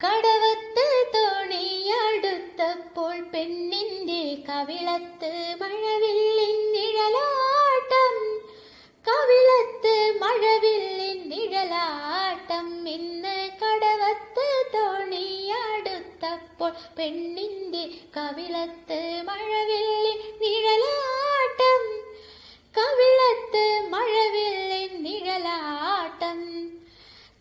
കടവത്ത് തോണിയടുത്തപ്പോൾ പെണ്ണിന്റെ കവിളത്ത് മഴവില്ലിൻ നിഴലാട്ടം കവിളത്ത് മഴവില്ലിൻ നിഴലാട്ടം ഇന്ന് കടവത്ത് തോണിയടുത്തപ്പോൾ പെണ്ണിന്റെ കവിളത്ത് മഴവില്ലിൻ നിഴലാട്ടം കവിളത്ത് മഴവില്ലിൻ നിഴലാട്ടം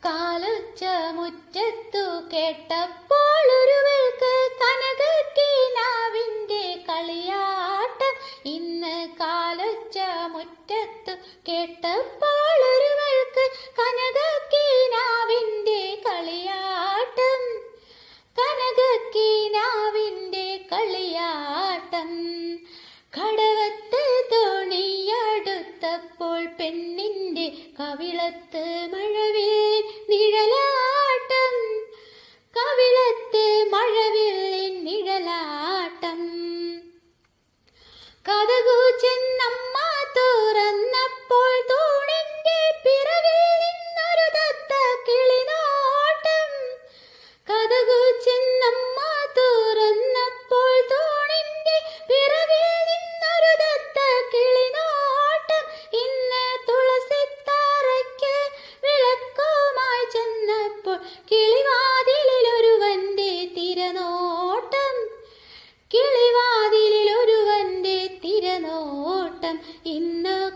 കാലുച്ച മുറ്റത്തു കേട്ടപ്പോൾ ഒരുവൾക്ക് കനകക്കീനാവിന്റെ കളിയാട്ടം. ഇന്ന് കാലുച്ച മുറ്റത്തു കേട്ടപ്പോൾ ഒരുവൾക്ക് കനകക്കീനാവിന്റെ കളിയാട്ടം. കനകക്കീനാവിന്റെ കളിയാട്ടം. കടവത്ത് തോണിയടുത്തപ്പോൾ പെണ്ണിന്റെ കവിളത്ത് മഴവില്ലിൻ நிழலாட்டம். கவிழத்து மழவில்லின் நிழலாட்டம். கதை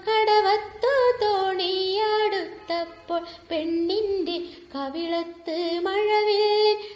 കടവത്തു തോണിയടുത്തപ്പോൾ പെണ്ണിന്റെ കവിളത്ത് നിഴലാ